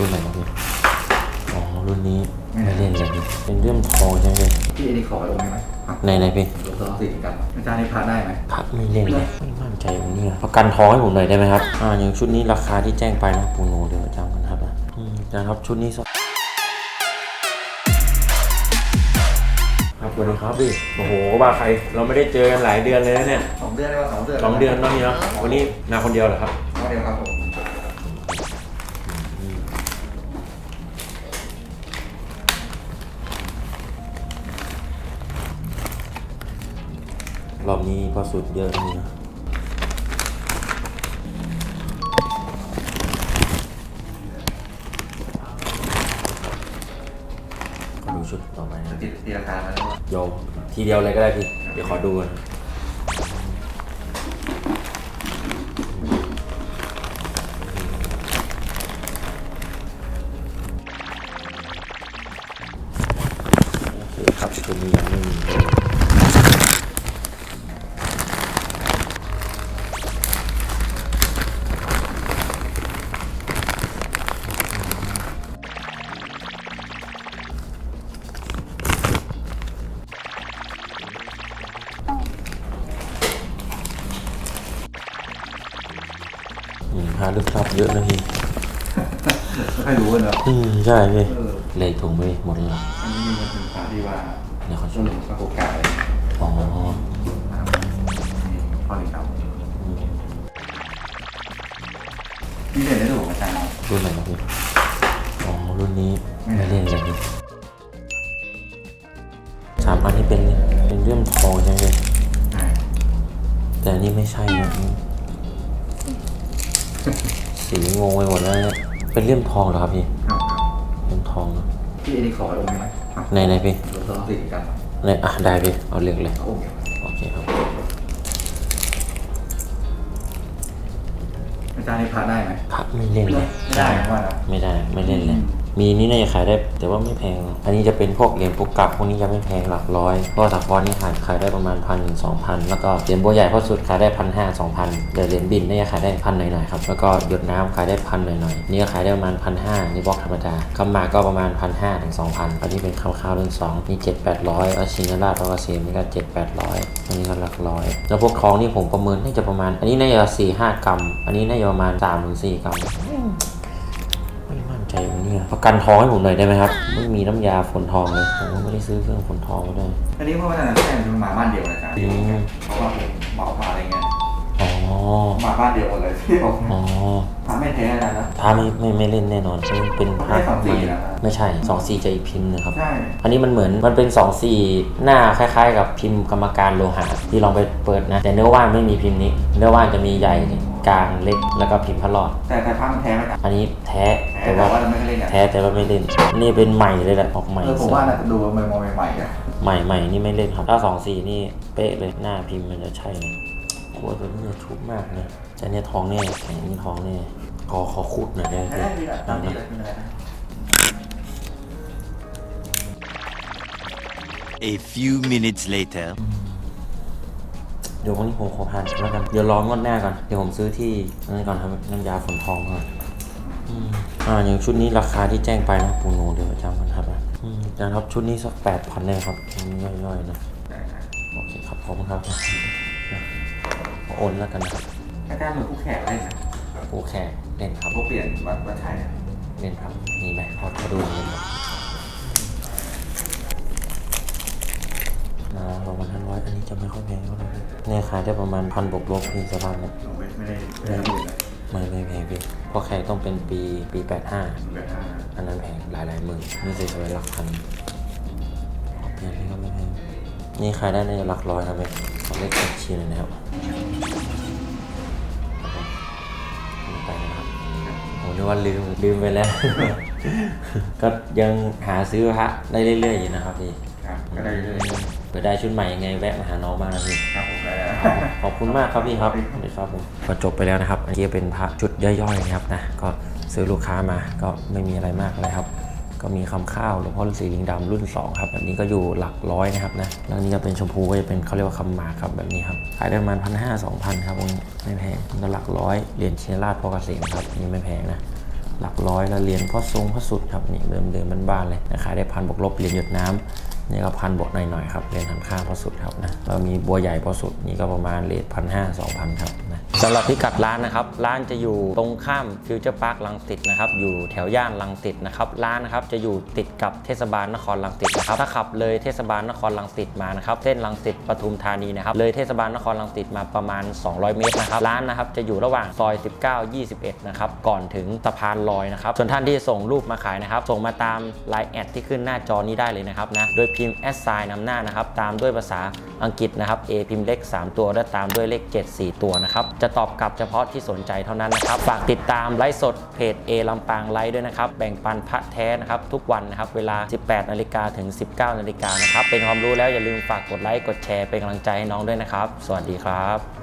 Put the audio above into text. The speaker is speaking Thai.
รุ่นไหนครับพี่อ๋อรุ่นนี้ไม่เล่นเลยพี่เป็นเรื่องทองใช่ไหมพี่พี่อันนี้ขอไว้องค์นี้ไหมครับในในพี่หลวงพ่อสีกันอาจารย์นี่พาได้ไหมพักไม่เล่นเลยไม่มั่นใจตรงนี้อะประกันทองให้ผมหน่อยได้ไหมครับอ่าอย่างชุดนี้ราคาที่แจ้งไปนะปูโนเดี๋ยวจำกันครับนะอืมอาจารย์ครับชุดนี้สักครับสวัสดีครับพี่โอ้โหว่าใครเราไม่ได้เจอกันหลายเดือนเลยนะเนี่ยสองเดือนได้ว่าสองเดือนสองเดือนแล้วนี่เนาะวันนี้มาคนเดียวเหรอครับสองเดือนครับผม รอบนี้ก็สุดเยอะนี่นะก็ดูชุดต่อไปนะตีตีราคามาแล้วว่าโยมทีเดียวเลยก็ได้พี่ เดี๋ยวขอดูก่อน หาลึกลับเยอะนะพี่ไม่ค่อยรู้เนอะอืมใช่พี่เออเลยถุงไปหมดเลยอันนี้มันเป็นพระที่ว่าเดี๋ยวขอช่ช่ววยงหลวงพระโอกาสเลยอ๋อพ่อหนึ่งครับพี่เรียนได้ถูกอาจารย์ รุ่นไหนครับพี่อ๋อรุ่นนี้ไม่เล่นเลยพี่สามอันนี้เป็นเป็นเรื่องทองใช่ไหมพี่ ใช่แต่อันนี่ไม่ใช่นะ สีงงไปหมดแล้วเนี่ยเป็นเลี่ยมทองเหรอครับพี่ครับครับเลี่ยมทองเนอะพี่อันนี้ขอไว้องค์นี้ไหมครับในในพี่หลวงพ่อสีกันในอะได้พี่เอาเลือกเลยเอาองค์เดียวโอเคครับอาจารย์นี่พาได้ไหมพักไม่เล่นเลยไม่ได้ผมว่านะไม่ได้ไม่เล่นเลย มีนี่น่าจะขายได้ แต่ว่าไม่แพงอันนี้จะเป็นพวกเหรียญปุกกลับพวกนี้จะไม่แพงหลักร้อยเพราะสากรนี่ขายขายได้ประมาณพันถึงสองพันแล้วก็เหรียญโบใหญ่พราะสุดขายได้พันห้าสองพันเดี๋ยวเหรียญบินน่าจะขายได้พันหน่อยๆครับแล้วก็หยดน้ำขายได้พันหน่อยๆนี่ก็ขายได้ประมาณพันห้านี่บล็อกธรรมดากำมาก็ประมาณพันห้าถึงสองพันอันนี้เป็นคร่าวๆเรื่องสองนี่เจ็ดแปดร้อยแล้วชินาราชพระเกษมนี่ก็เจ็ดแปดร้อยอันนี้ก็หลักร้อยแล้วพวกทองนี่ผมประเมินน่าจะประมาณ อันนี้น่าจะสี่ห้ากรัม อันนี้น่าจะประมาณสามถึงสี่กรัม ใจตรงนี้อะประกันทองให้ผมหน่อยได้ไหมครับ ไม่มีน้ำยาฝนทองเลย ผมก็ไม่ได้ซื้อเครื่องฝนทองมาด้วยอันนี้เพราะว่าอาจารย์แค่เป็นมาบ้านเดียวนะอาจารย์อืมเพราะว่าผมเหมาพาอะไรเงี้ยอ๋อมาบ้านเดียวหมดเลยที่ผมอ๋อพาไม่แท้อาจารย์นะ พระไม่ไม่ไม่เล่นแน่นอนมันเป็นพระไม่ใช่สองสี่ใหม่นะไม่ใช่สองสี่จะอีกพิมพ์นะครับ ใช่ อันนี้มันเหมือนมันเป็นสองสี่หน้าคล้าย ๆ กับพิมพ์กรรมการโลหะที่ลองไปเปิดนะ แต่เนื้อว่านไม่มีพิมพ์นี้ เนื้อว่านจะมีใหญ่ กลางเล็กแล้วก็พิมพ์พระหลอด แต่แต่พามันแท้ไหมอาจารย์อันนี้แท้แท้แต่แต่ว่าว่าเราไม่ได้เล่นอะแท้แต่ว่าไม่เล่น นี่เป็นใหม่เลยแหละออกใหม่เออผมว่าน่าจะดูใหม่ๆใหม่ๆอะใหม่ใหม่นี่ไม่เล่นครับถ้าสองสี่นี่เป๊ะเลยหน้าพิมพ์มันจะใช่เลยกลัวตัวนี้จะชุบมากเลยแต่เนี่ยท้องแน่แข็งนี่ท้องแน่ขอขอขุดหน่อยได้ไหมได้ดีแหละตามนี้นะเลยไม่เป็นไรนะ A few minutes later. เดี๋ยววันนี้ผมขอผ่านแล้วกันเดี๋ยวรองวดหน้าก่อนเดี๋ยวผมซื้อที่นั่นก่อนครับน้ำยาฝนทองก่อนอืมอ่าอย่างชุดนี้ราคาที่แจ้งไปนะปูโนเดี๋ยวจำกันครับนะอืมอาจารย์ครับชุดนี้สักแปดพันได้ไหมครับย่อยๆนะได้ได้โอเคครับขอบคุณครับโอนแล้วกันนะครับอาจารย์เหมือนผู้แขกเล่นนะโอแขกเล่นครับเขาเปลี่ยนวัดวัดชัยอะเล่นครับมีไหมขอขอดูเล่นครั บมาประมาณห้าร้อยอันนี้จะไม่ค่อยแพงเท่าไหร่เนี่ยขายได้ประมาณพันบวกลบที่สภาพเนี่ยผมไม่ไม่ได้ไม่ได้ดูเลยไม่ไม่แพงพี่เพราะแขกต้องเป็นปีปีแปดห้าแบบอ่าอันนั้นแพงหลายหลายๆหมื่นนี่สวยๆหลักพันเนี่ยนี่ก็ไม่แพงนี่ขายได้ในหลักร้อยครับเว้ยขอเลขบัญชีหน่อยนะครับนี่ไปนะครับโหนึกว่าลืมลืมไปแล้ว ก็ยังหาซื้อพระได้เรื่อยๆอยู่นะครับพี่ ครับก็ได้เลย เผื่อได้ชุดใหม่ยังไงแวะมาหาน้องบ้างนะพี่ ครับผมได้แล้ว ขอบคุณมากครับพี่ครับสวัสดีครับผมก็จบไปแล้วนะครับ อันนี้เป็นพระชุดย่อยๆนะครับนะ ก็ซื้อลูกค้ามาก็ไม่มีอะไรมากเลยครับ ก็มีคำข้าวหลวงพ่อฤาษีลิงดำรุ่น 2 ครับ แบบนี้ก็อยู่หลักร้อยนะครับนะ แล้วอันนี้ก็เป็นชมพูก็จะเป็นเขาเรียกว่าคำหมากครับแบบนี้ครับ ขายได้ประมาณพันห้าสองพันครับพวกนี้ไม่แพงก็หลักร้อยเหรียญเชียราชพอเกษมครับอันนี่ไม่แพงนะ หลักร้อยแล้วเหรียญพ่อทรงพ่อสุดครับนี่เดิมเดิมบ้านๆเลยขายได้พันบวกลบเหรียญหยดน้ำ นี่ก็พันบทหน่อยๆครับเรียญหันข้าพอสุดครับนะเรามีบัวใหญ่พอสุดนี่ก็ประมาณเรทพันห้าสองพันครับ สำหรับพิกัดร้านนะครับ ร้านจะอยู่ตรงข้ามฟิวเจอร์พาร์คลังสิตนะครับ อยู่แถวย่านลังสิตนะครับ ร้านนะครับจะอยู่ติดกับเทศบาลนครลังสิตนะครับ ถ้าขับเลยเทศบาลนครลังสิตมานะครับ เส้นลังสิตปทุมธานีนะครับ เลยเทศบาลนครลังสิตมาประมาณ 200 เมตรนะครับ ร้านนะครับจะอยู่ระหว่างซอย 19 21 นะครับ ก่อนถึงสะพานลอยนะครับ ส่วนท่านที่ส่งรูปมาขายนะครับ ส่งมาตามไลน์แอดที่ขึ้นหน้าจอนี้ได้เลยนะครับนะ โดยพิมพ์แอดไซน์นำหน้านะครับ ตามด้วยภาษา อังกฤษนะครับ A พิมพ์เลข3ตัว และตามด้วยเลข 7 4 ตัวนะครับ จะตอบกลับเฉพาะที่สนใจเท่านั้นนะครับ ฝากติดตามไลฟ์สดเพจ A ลำปางไลฟ์ด้วยนะครับ แบ่งปันพระแท้นะครับ ทุกวันนะครับ เวลา 18 นาฬิกาถึง 19 นาฬิกานะครับ เป็นความรู้แล้วอย่าลืมฝากกดไลค์ กดแชร์ เป็นกำลังใจให้น้องด้วยนะครับ สวัสดีครับ